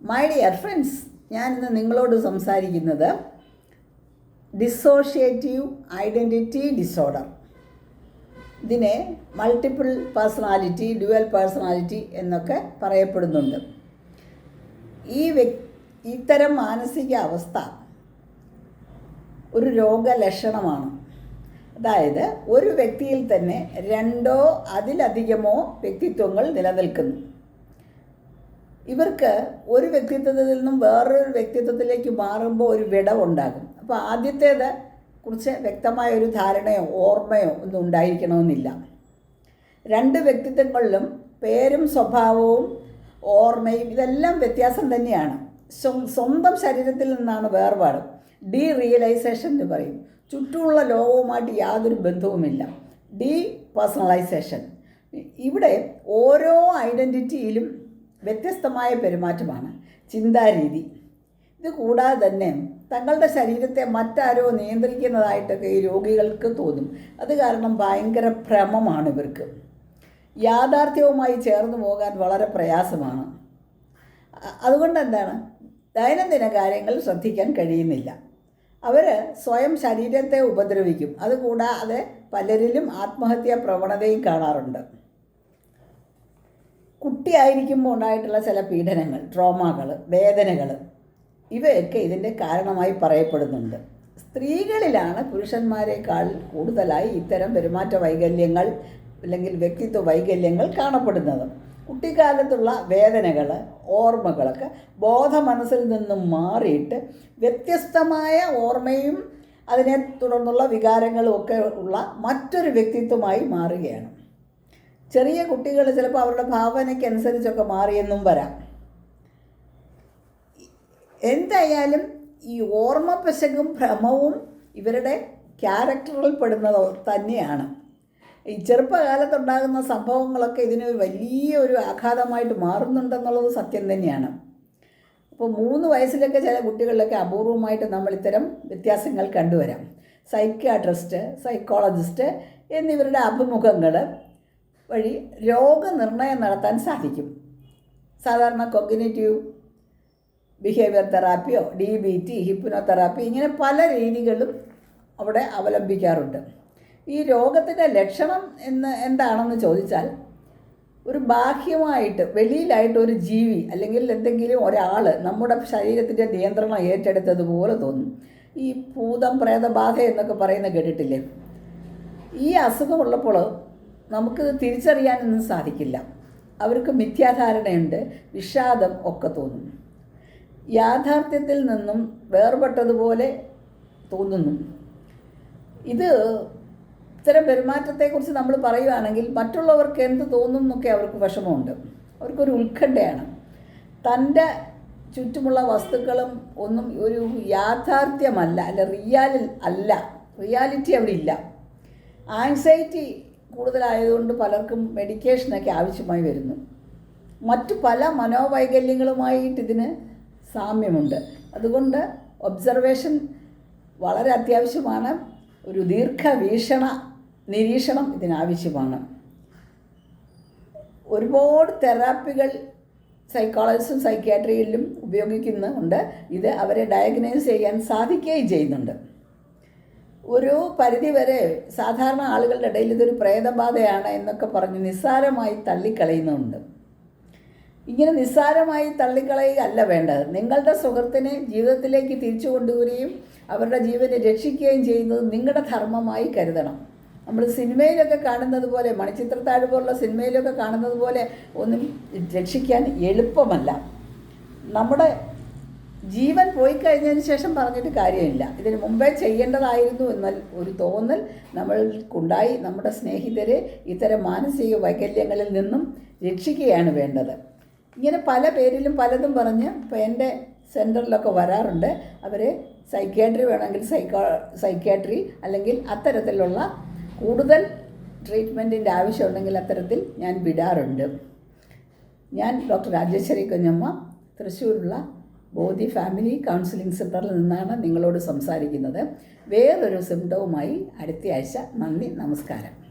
My dear friends ഞാനിന്ന് നിങ്ങളോട് സംസാരിക്കുന്നത് ഡിസോഷിയേറ്റീവ് ഐഡന്റിറ്റി ഡിസോർഡർ ഇതിനെ മൾട്ടിപ്പിൾ പേഴ്സണാലിറ്റി ഡ്യുവൽ പേഴ്സണാലിറ്റി എന്നൊക്കെ പറയപ്പെടുന്നുണ്ട്. ഈ വ്യക്തി ഇത്തരം മാനസിക അവസ്ഥ ഒരു രോഗലക്ഷണമാണ്. അതായത് ഒരു വ്യക്തിയിൽ തന്നെ രണ്ടോ അതിലധികമോ വ്യക്തിത്വങ്ങൾ നിലനിൽക്കുന്നു. ഇവർക്ക് ഒരു വ്യക്തിത്വത്തിൽ നിന്നും വേറൊരു വ്യക്തിത്വത്തിലേക്ക് മാറുമ്പോൾ ഒരു വിടവുണ്ടാകും അപ്പോൾ ആദ്യത്തേത് കുറിച്ച് വ്യക്തമായ ഒരു ധാരണയോ ഓർമ്മയോ ഒന്നും ഉണ്ടായിരിക്കണമെന്നില്ല. രണ്ട് വ്യക്തിത്വങ്ങളിലും പേരും സ്വഭാവവും ഓർമ്മയും ഇതെല്ലാം വ്യത്യാസം തന്നെയാണ്. സ്വ- സ്വന്തം ശരീരത്തിൽ നിന്നാണ് വേർപാട്. ഡി റിയലൈസേഷൻ എന്ന് പറയും. ചുറ്റുമുള്ള ലോകവുമായിട്ട് യാതൊരു ബന്ധവുമില്ല. Depersonalization. ഇവിടെ ഓരോ ഐഡന്റിറ്റിയിലും വ്യത്യസ്തമായ പെരുമാറ്റമാണ് ചിന്താരീതി. ഇത് കൂടാതെ തന്നെ തങ്ങളുടെ ശരീരത്തെ മറ്റാരോ നിയന്ത്രിക്കുന്നതായിട്ടൊക്കെ ഈ രോഗികൾക്ക് തോന്നും. അത് കാരണം ഭയങ്കര ഭ്രമമാണ് ഇവർക്ക്. യാഥാർത്ഥ്യവുമായി ചേർന്ന് പോകാൻ വളരെ പ്രയാസമാണ്. അതുകൊണ്ട് എന്താണ്? ദൈനംദിന കാര്യങ്ങൾ ശ്രദ്ധിക്കാൻ കഴിയുന്നില്ല. അവർ സ്വയം ശരീരത്തെ ഉപദ്രവിക്കും. അതുകൂടാതെ പലരിലും ആത്മഹത്യാ പ്രവണതയും കാണാറുണ്ട്. കുട്ടിയായിരിക്കുമ്പോൾ ഉണ്ടായിട്ടുള്ള ചില പീഡനങ്ങൾ ട്രോമകൾ വേദനകൾ ഇവയൊക്കെ ഇതിന്റെ കാരണമായി പറയപ്പെടുന്നുണ്ട്. സ്ത്രീകളിലാണ് പുരുഷന്മാരെക്കാൾ കൂടുതലായി ഇത്തരം പെരുമാറ്റ വൈകല്യങ്ങൾ അല്ലെങ്കിൽ വ്യക്തിത്വ വൈകല്യങ്ങൾ കാണപ്പെടുന്നത്. കുട്ടിക്കാലത്തുള്ള വേദനകൾ ഓർമ്മകളൊക്കെ ബോധ മനസ്സിൽ നിന്നും മാറിയിട്ട് വ്യത്യസ്തമായ ഓർമ്മയും അതിനെ തുടർന്നുള്ള വികാരങ്ങളും ഒക്കെ ഉള്ള മറ്റൊരു വ്യക്തിത്വമായി മാറുകയാണ്. ചെറിയ കുട്ടികൾ ചിലപ്പോൾ അവരുടെ ഭാവനയ്ക്കനുസരിച്ചൊക്കെ മാറിയെന്നും വരാം. എന്തായാലും ഈ ഓർമ്മ പശകും ഭ്രമവും ഇവരുടെ ക്യാരക്ടറിൽ പെടുന്നത് തന്നെയാണ്. ഈ ചെറുപ്പകാലത്തുണ്ടാകുന്ന സംഭവങ്ങളൊക്കെ ഇതിന് വലിയ ഒരു ആഘാതമായിട്ട് മാറുന്നുണ്ടെന്നുള്ളത് സത്യം തന്നെയാണ്. ഇപ്പോൾ മൂന്ന് വയസ്സിലൊക്കെ ചില കുട്ടികളിലൊക്കെ അപൂർവമായിട്ട് നമ്മൾ ഇത്തരം വ്യത്യാസങ്ങൾ കണ്ടുവരാം. സൈക്യാട്രിസ്റ്റ് സൈക്കോളജിസ്റ്റ് എന്നിവരുടെ അഭിമുഖങ്ങൾ വഴി രോഗനിർണയം നടത്താൻ സാധിക്കും. സാധാരണ കൊഗ്നേറ്റീവ് ബിഹേവിയർ തെറാപ്പിയോ ഡി ബി ടി ഹിപ്നോതെറാപ്പി ഇങ്ങനെ പല രീതികളും അവിടെ അവലംബിക്കാറുണ്ട്. ഈ രോഗത്തിന്റെ ലക്ഷണം എന്ന് എന്താണെന്ന് ചോദിച്ചാൽ ഒരു ബാഹ്യമായിട്ട് വെളിയിലായിട്ട് ഒരു ജീവി അല്ലെങ്കിൽ എന്തെങ്കിലും ഒരാൾ നമ്മുടെ ശരീരത്തിന്റെ നിയന്ത്രണം ഏറ്റെടുത്തതുപോലെ തോന്നും. ഈ ഭൂതം പ്രേതബാധ എന്നൊക്കെ പറയുന്ന കേട്ടിട്ടില്ലേ? ഈ അസുഖമുള്ളപ്പോൾ നമുക്ക് തിരിച്ചറിയാനൊന്നും സാധിക്കില്ല. അവർക്ക് മിഥ്യാധാരണയുണ്ട്. വിഷാദം ഒക്കെ തോന്നുന്നു. യാഥാർത്ഥ്യത്തിൽ നിന്നും വേർപെട്ടതുപോലെ തോന്നുന്നു. ഇത് ഇത്തരം പെരുമാറ്റത്തെക്കുറിച്ച് നമ്മൾ പറയുകയാണെങ്കിൽ മറ്റുള്ളവർക്ക് എന്ത് തോന്നും എന്നൊക്കെ അവർക്ക് വിഷമമുണ്ട്. അവർക്കൊരു ഉത്കണ്ഠയാണ്. തന്റെ ചുറ്റുമുള്ള വസ്തുക്കളും ഒന്നും ഒരു യാഥാർത്ഥ്യമല്ല അല്ല റിയാലിൽ അല്ല. റിയാലിറ്റി അവിടെ ഇല്ല. ആങ്സൈറ്റി കൂടുതലായതുകൊണ്ട് പലർക്കും മെഡിക്കേഷനൊക്കെ ആവശ്യമായി വരുന്നു. മറ്റു പല മനോവൈകല്യങ്ങളുമായിട്ട് ഇതിന് സാമ്യമുണ്ട്. അതുകൊണ്ട് ഒബ്സർവേഷൻ വളരെ അത്യാവശ്യമാണ്. ഒരു ദീർഘവീക്ഷണ നിരീക്ഷണം ഇതിനാവശ്യമാണ് ഒരുപാട് തെറാപ്പികൾ സൈക്കോളജിസ്റ്റും സൈക്യാട്രിയിലും ഉപയോഗിക്കുന്നുണ്ട്. ഇത് അവരെ ഡയഗ്നൈസ് ചെയ്യാൻ സാധിക്കുകയും ചെയ്യുന്നുണ്ട്. ഒരു പരിധിവരെ സാധാരണ ആളുകളുടെ ഇടയിൽ ഇതൊരു പ്രേതബാധയാണ് എന്നൊക്കെ പറഞ്ഞ് നിസ്സാരമായി തള്ളിക്കളയുന്നുണ്ട്. ഇങ്ങനെ നിസ്സാരമായി തള്ളിക്കളയുകയല്ല വേണ്ടത്. നിങ്ങളുടെ സുഹൃത്തിനെ ജീവിതത്തിലേക്ക് തിരിച്ചു കൊണ്ടുവരികയും അവരുടെ ജീവനെ രക്ഷിക്കുകയും ചെയ്യുന്നത് നിങ്ങളുടെ ധർമ്മമായി കരുതണം. നമ്മൾ സിനിമയിലൊക്കെ കാണുന്നത് പോലെ മണിച്ചിത്രത്താഴ് പോലുള്ള സിനിമയിലൊക്കെ കാണുന്നത് പോലെ ഒന്നും രക്ഷിക്കാൻ എളുപ്പമല്ല. നമ്മുടെ ജീവൻ പോയി കഴിഞ്ഞതിന് ശേഷം പറഞ്ഞിട്ട് കാര്യമില്ല. ഇതിന് മുമ്പേ ചെയ്യേണ്ടതായിരുന്നു എന്ന ഒരു തോന്നൽ നമ്മൾക്കുണ്ടായി. നമ്മുടെ സ്നേഹിതരെ ഇത്തരം മാനസിക വൈകല്യങ്ങളിൽ നിന്നും രക്ഷിക്കുകയാണ് വേണ്ടത്. ഇങ്ങനെ പല പേരിലും പലതും പറഞ്ഞ് ഇപ്പോൾ എന്റെ സെന്ററിലൊക്കെ വരാറുണ്ട്. അവർ സൈക്യാട്രി വേണമെങ്കിൽ സൈക്കോ സൈക്യാട്രി അല്ലെങ്കിൽ അത്തരത്തിലുള്ള കൂടുതൽ ട്രീറ്റ്മെന്റിന്റെ ആവശ്യമുണ്ടെങ്കിൽ അത്തരത്തിൽ ഞാൻ വിടാറുണ്ട്. ഞാൻ ഡോക്ടർ രാജേശ്വരി കുഞ്ഞമ്മ തൃശ്ശൂരുള്ള ബോധി ഫാമിലി കൗൺസിലിംഗ് സെന്ററിൽ നിന്നാണ് നിങ്ങളോട് സംസാരിക്കുന്നത്. വേറൊരു സിംറ്റവുമായി അടുത്ത ആഴ്ച. നന്ദി നമസ്കാരം.